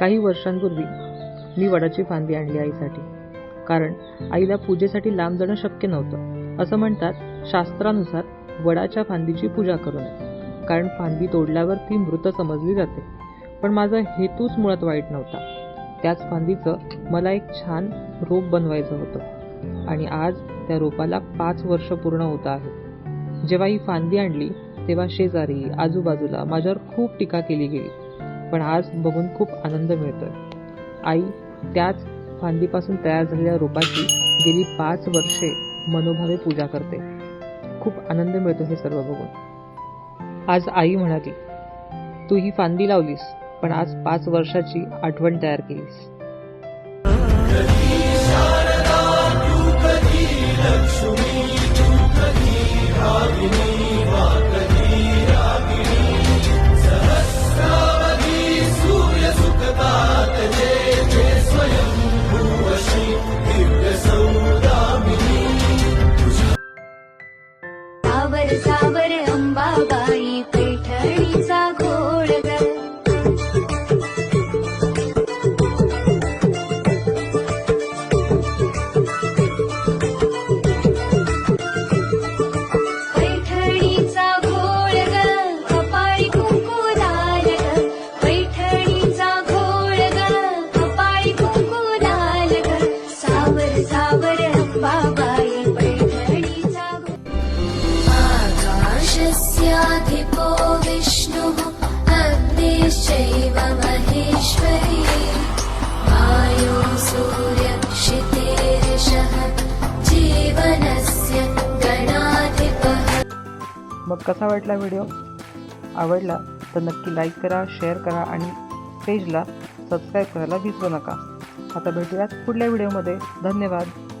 काही वर्षांपूर्वी मी वडाची फांदी आणली आईसाठी. कारण आईला पूजेसाठी लांब जाणं शक्य नव्हतं. असं म्हणतात शास्त्रानुसार वडाच्या फांदीची पूजा करू नये. कारण फांदी तोडल्यावर ती मृत समजली जाते. पण माझा हेतूच मुळात वाईट नव्हता. त्याच फांदीचं मला एक छान रोप बनवायचं होतं. आणि आज त्या रोपाला पाच वर्ष पूर्ण होत आहे. जेव्हा ही फांदी आणली तेव्हा शेजारी आजूबाजूला माझ्यावर खूप टीका केली गेली. पण आज बघून खूप आनंद मिळतोय. आई त्याच फांदीपासून तयार झालेल्या रोपाची गेली पाच वर्षे मनोभावे पूजा करते. खूप आनंद मिळतो हे सर्व बघून. आज आई म्हणाली तू ही फांदी लावलीस पण आज पाच वर्षाची आठवण तयार केलीस. सावर सावर अंबाबाई पैठणीचा घोळ आकाशस्याधिपो विष्णुः अग्निश्चैव महेश्वरी वायो सूर्यक्षितेर्षः जीवनस्य गणाधिपः। मग कसा वाटला व्हिडिओ? आवडला तर नक्की लाईक करा शेअर करा आणि पेजला सबस्क्राईब करायला विसरू नका. आता भेटूयात पुढल्या व्हिडिओमध्ये. धन्यवाद.